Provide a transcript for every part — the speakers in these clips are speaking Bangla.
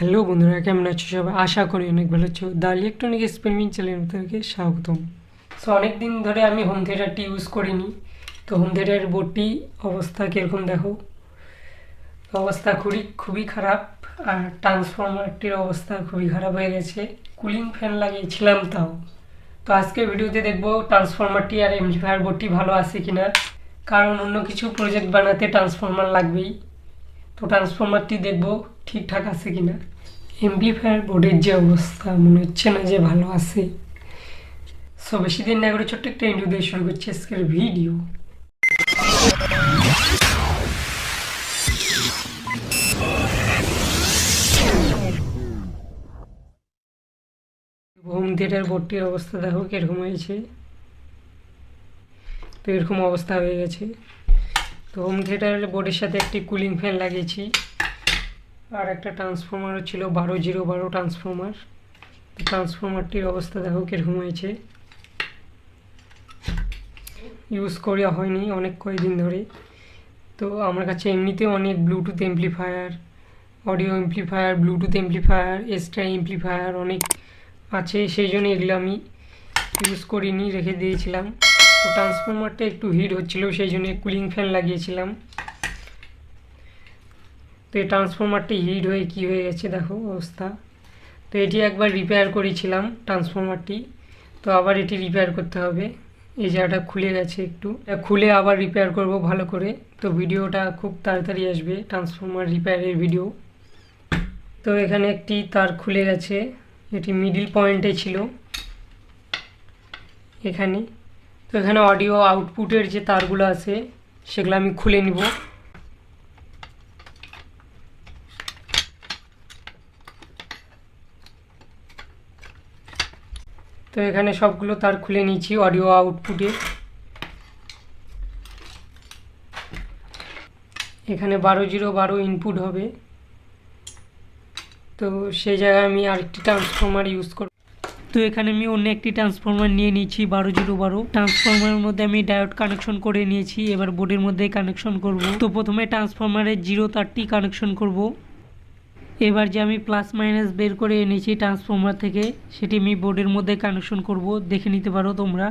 হ্যালো বন্ধুরা, কেমন আছো সবাই? আশা করি অনেক ভালো আছো। দ্য ইলেকট্রনিক এক্সপেরিমেন্ট চ্যানেল থেকে স্বাগতম। সো অনেক দিন ধরে আমি হোম থিয়েটারটি ইউজ করিনি। তো হোম থিয়েটারের বোর্ডটি অবস্থা কীরকম দেখো? অবস্থা খুবই খুবই খারাপ। আর ট্রান্সফরমারটির অবস্থা খুবই খারাপ হয়ে গেছে। কুলিং ফ্যান লাগিয়েছিলাম তাও। তো আজকের ভিডিওতে দেখব ট্রান্সফরমারটি আর এমজিফায়ার বোর্ডটি ভালো আছে কিনা। কারণ অন্য কিছু প্রজেক্ট বানাতে ট্রান্সফরমার লাগবেই। তো ট্রান্সফরমারটি দেখব ঠিকঠাক আছে কিনা। এমপ্লিফায়ার বোর্ডের যে অবস্থা, মনে হচ্ছে না যে ভালো আছে। সো বেশি দিন না করে ছোট্ট একটা ইন্টারভিউ দিয়ে শুরু করছি আজকের ভিডিও হোম থিয়েটার বোর্ডটির অবস্থা দেখো কীরকম হয়েছে। তো এরকম অবস্থা হয়ে গেছে। তো হোম থিয়েটারের বোর্ডের সাথে একটি কুলিং ফ্যান লাগিয়েছি। আর একটা ট্রান্সফর্মারও ছিল, বারো জিরো বারো ট্রান্সফর্মার ট্রান্সফর্মারটির অবস্থা দেখো কীরকম হয়েছে। ইউজ করা হয়নি অনেক কয়েকদিন ধরে। তো আমার কাছে এমনিতে অনেক Bluetooth amplifier audio amplifier Bluetooth amplifier extra amplifier অনেক আছে, সেই জন্য এগুলো আমি ইউজ করিনি, রেখে দিয়েছিলাম। তো ট্রান্সফর্মারটা একটু হিট হচ্ছিল, সেই জন্য কুলিং ফ্যান লাগিয়েছিলাম। তো এই ট্রান্সফর্মারটি হিট হয়ে কী হয়ে গেছে দেখো অবস্থা। তো এটি একবার রিপেয়ার করেছিলাম ট্রান্সফর্মারটি তো আবার এটি রিপেয়ার করতে হবে। এই জায়গাটা খুলে গেছে একটু। খুলে আবার রিপেয়ার করব ভালো করে। তো ভিডিওটা খুব তাড়াতাড়ি আসবে ট্রান্সফর্মার রিপেয়ারের ভিডিও তো এখানে একটি তার খুলে গেছে। এটি মিডিল পয়েন্টে ছিল। এখানে। তো এখানে অডিও আউটপুটের যে তারগুলো আছে, সেগুলো আমি খুলে নিব। তো এখানে সবগুলো তার খুলে নিয়েছি অডিও আউটপুটে এখানে বারো জিরো বারো ইনপুট হবে। তো সেই জায়গায় আমি আরেকটি ট্রান্সফর্মার ইউজ করব। তো এখানে আমি অন্য একটি ট্রান্সফর্মার নিয়ে নিয়েছি, বারো জিরো বারো। ট্রান্সফর্মারের মধ্যে আমি ডায়োড কানেকশন করে নিয়েছি, এবার বোর্ডের মধ্যে কানেকশন করব। তো প্রথমে ট্রান্সফর্মারের জিরো তারটি কানেকশন করব। এবার যে আমি প্লাস মাইনাস বের করে এনেছি ট্রান্সফর্মার থেকে, সেটি আমি বোর্ডের মধ্যে কানেকশন করব। দেখে নিতে পারো তোমরা।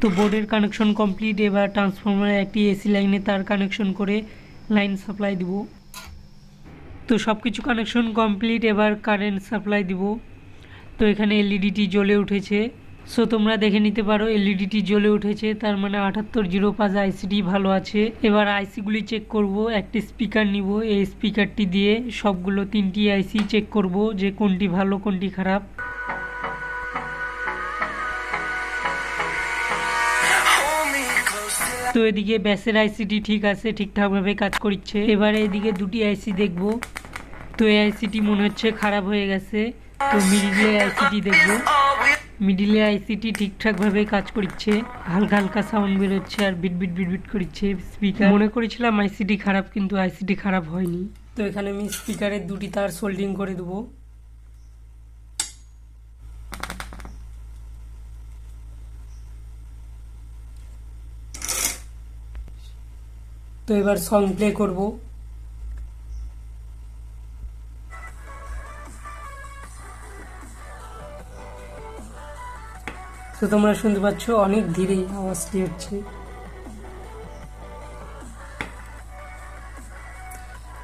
তো বোর্ডের কানেকশন কমপ্লিট এবার ট্রান্সফর্মারে একটি এসি লাইনে তার কানেকশন করে লাইন সাপ্লাই দিব। তো সব কিছু কানেকশন কমপ্লিট এবার কারেন্ট সাপ্লাই দিব। তো এখানে এলইডিটি জ্বলে উঠেছে। সো তোমরা দেখে নিতে পারো এলইডিটি জ্বলে উঠেছে, তার মানে আটাত্তর জিরো পাঁচ আইসিটি ভালো আছে। এবার আইসিগুলি চেক করব, একটি স্পিকার নিব। এই স্পিকারটি দিয়ে সবগুলো তিনটি আইসি চেক করব, যে কোনটি ভালো, কোনটি খারাপ। তো এদিকে ব্যাসের আইসিটি ঠিক আছে, ঠিকঠাকভাবে কাজ করছে এবারে এদিকে দুটি আইসি দেখব। তো এই আইসিটি মনে হচ্ছে খারাপ হয়ে গেছে। তো মিডিলে আইসিটি দেখব। মিডিলে আইসিটি ঠিকঠাকভাবে কাজ করছে হালকা হালকা সাউন্ড বেরোচ্ছে আর বিট বিট বিট বিট করছে স্পিকার মনে করেছিলাম আইসিটি খারাপ, কিন্তু আইসিটি খারাপ হয়নি। তো এখানে আমি স্পিকারের দুটি তার সোল্ডিং করে দেবো। তো এবার সং প্লে করব। তো তোমরা শুনতে পাচ্ছ, অনেক ধীরে আওয়াজটি হচ্ছে।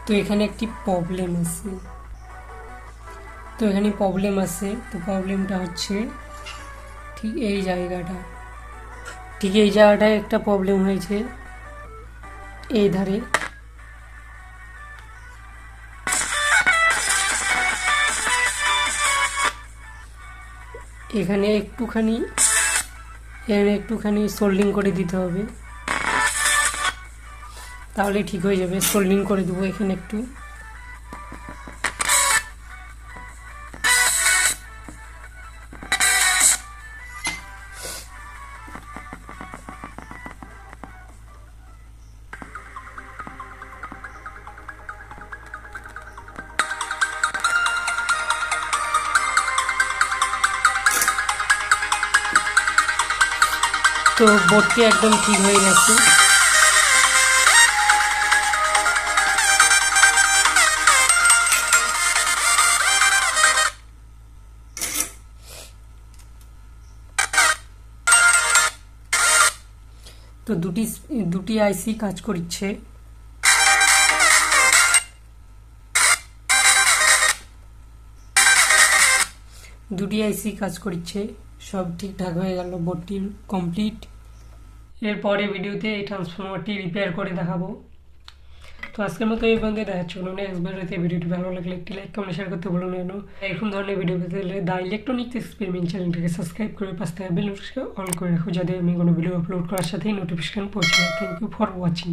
তো এখানে একটি প্রবলেম আছে। তো এখানে প্রবলেম আছে, তো প্রবলেমটা হচ্ছে ঠিক এই জায়গাটা। ঠিক এই জায়গাটায় একটা প্রবলেম হয়েছে। এই ধারে। এখানে একটুখানি এখানে একটুখানি সোল্ডিং করে দিতে হবে। তাহলে ঠিক হয়ে যাবে সোল্ডিং করে দেবো এখানে একটু। তো বোর্ডটি একদম ঠিক হয়ে গেছে। তো দুটি দুটি আইসি কাজ করছে দুটি আইসি কাজ করছে সব ঠিকঠাক হয়ে গেল বোর্ডটি কমপ্লিট এরপরে ভিডিওতে এই ট্রান্সফর্মারটি রিপেয়ার করে দেখাবো। তো আজকের মতো এই পর্যন্ত দেখা হচ্ছে নেক্সট ভিডিওতে ভিডিওটি ভালো লাগলে একটি লাইক কমেন্ট শেয়ার করতে বলুন কেন? এরকম ধরনের ভিডিও পেতে হলে দ্য ইলেকট্রনিক্স এক্সপেরিমেন্ট চ্যানেলটিকে সাবস্ক্রাইব করে পাশ থেকে বেল নোটিফিকেশন অন করে রাখো যাতে আমি কোনো ভিডিও আপলোড করার সাথেই নোটিফিকেশন পৌঁছে থ্যাংক ইউ ফর ওয়াচিং